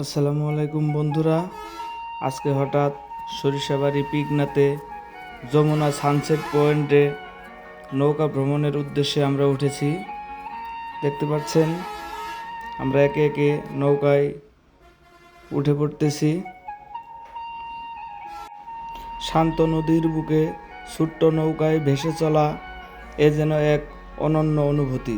আসসালামু আলাইকুম বন্ধুরা। আজকে হঠাৎ সরিষাবাড়ি পিকনাতে যমুনা সানসেট পয়েন্টে নৌকা ভ্রমণের উদ্দেশ্যে আমরা উঠেছি। দেখতে পাচ্ছেন, আমরা একে একে নৌকায় উঠে পড়তেছি। শান্ত নদীর বুকে ছোট্ট নৌকায় ভেসে চলা এ যেন এক অনন্য অনুভূতি।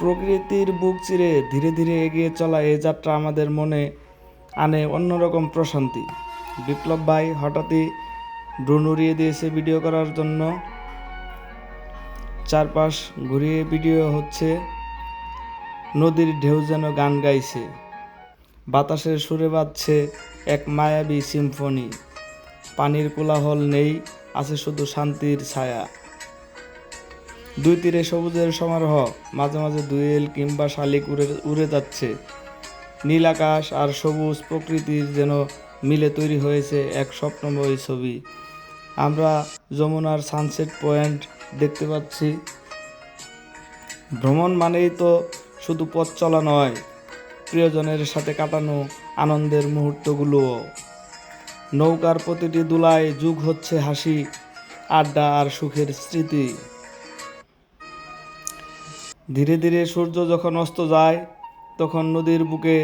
প্রকৃতির বুক চিরে ধীরে ধীরে এগিয়ে চলা এই যাত্রা আমাদের মনে আনে অন্যরকম প্রশান্তি। বিপ্লব ভাই, হঠাৎই ড্রোন উড়িয়ে দিয়েছে ভিডিও করার জন্য। চারপাশ ঘুরিয়ে ভিডিও হচ্ছে। নদীর ঢেউ যেন গান গাইছে। বাতাসের সুরে বাজছে এক মায়াবী সিম্ফনি। পানির কোলাহল নেই, আছে শুধু শান্তির ছায়া। দুই তীরে সবুজের সমারোহ, মাঝে মাঝে দুয়েল কিংবা শালিক উড়ে উড়ে যাচ্ছে। নীল আকাশ আর সবুজ প্রকৃতির যেন মিলে তৈরি হয়েছে এক স্বপ্নময় ছবি। আমরা যমুনার সানসেট পয়েন্ট দেখতে পাচ্ছি। ভ্রমণ মানেই তো শুধু পথ চলা নয়, প্রিয়জনের সাথে কাটানো আনন্দের মুহূর্তগুলোও। নৌকার প্রতিটি দুলায় যুগ হচ্ছে হাসি, আড্ডা আর সুখের স্মৃতি। ধীরে ধীরে সূর্য যখন অস্ত যায়, তখন নদীর বুকে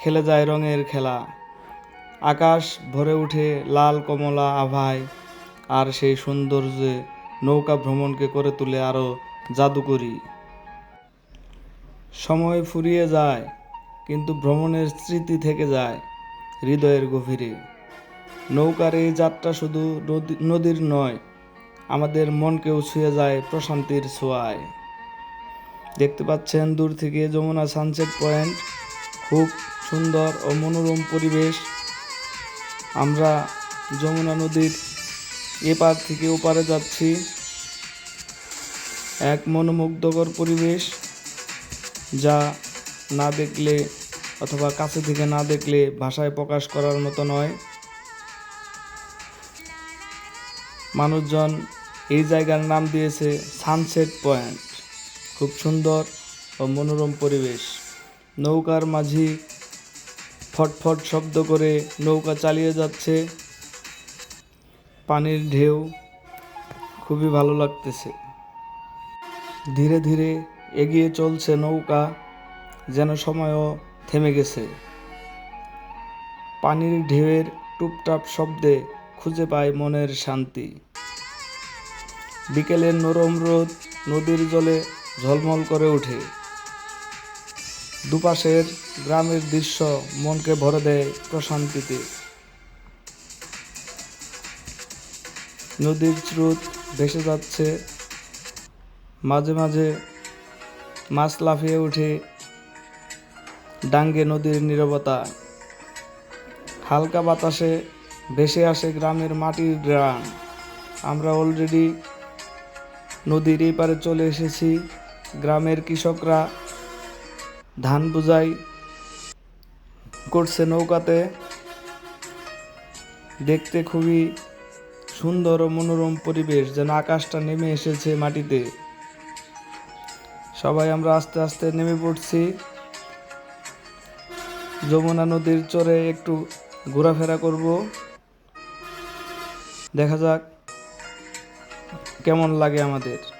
খেলে যায় রঙের খেলা। আকাশ ভরে ওঠে লাল কমলা আভায়, আর সেই সৌন্দর্যে নৌকা ভ্রমণকে করে তুলে আরও জাদুকরি। সময় ফুরিয়ে যায়, কিন্তু ভ্রমণের স্মৃতি থেকে যায় হৃদয়ের গভীরে। নৌকার এই যাত্রা শুধু নদী নদীর নয়, আমাদের মনকেও ছুঁয়ে যায় প্রশান্তির ছোঁয়ায়। দেখতে পাচ্ছেন দূর থেকে যমুনা সানসেট পয়েন্ট খুব সুন্দর ও মনোরম পরিবেশ। আমরা যমুনা নদীর এপার থেকে ওপারে যাচ্ছি। এক মনোমুগ্ধকর পরিবেশ যা না দেখলে অথবা কাছে থেকে না দেখলে ভাষায় প্রকাশ করার মতো নয়। মানুষজন এই জায়গার নাম দিয়েছে সানসেট পয়েন্ট খুব সুন্দর ও মনোরম পরিবেশ। নৌকার মাঝি ফটফট শব্দ করে নৌকা চালিয়ে যাচ্ছে। পানির ঢেউ খুবই ভালো লাগতেছে। ধীরে ধীরে এগিয়ে চলছে নৌকা, যেন সময়ও থেমে গেছে। পানির ঢেউয়ের টুপটাপ শব্দে খুঁজে পায় মনের শান্তি। বিকেলের নরম রোদ নদীর জলে ঝলমল করে ওঠে দুপাশের গ্রামের দৃশ্য মনকে ভরে দেয় প্রশান্তিতে। নদীর স্রোত ভেসে যাচ্ছে। মাঝে মাঝে মাছ লাফিয়ে ওঠে ডাঙ্গে নদীর নীরবতা। হালকা বাতাসে ভেসে আসে গ্রামের মাটির গ্রাম আমরা অলরেডি নদীর এই পারে চলে এসেছি। গ্রামের কৃষকরা ধান বোঝাই করছে নৌকাতে। দেখতে খুবই সুন্দর ও মনোরম পরিবেশ, যেন আকাশটা নেমে এসেছে মাটিতে। সবাই আমরা আস্তে আস্তে নেমে পড়ছি। যমুনা নদীর চরে একটু ঘোরাফেরা করব। দেখা যাক কেমন লাগে আমাদের।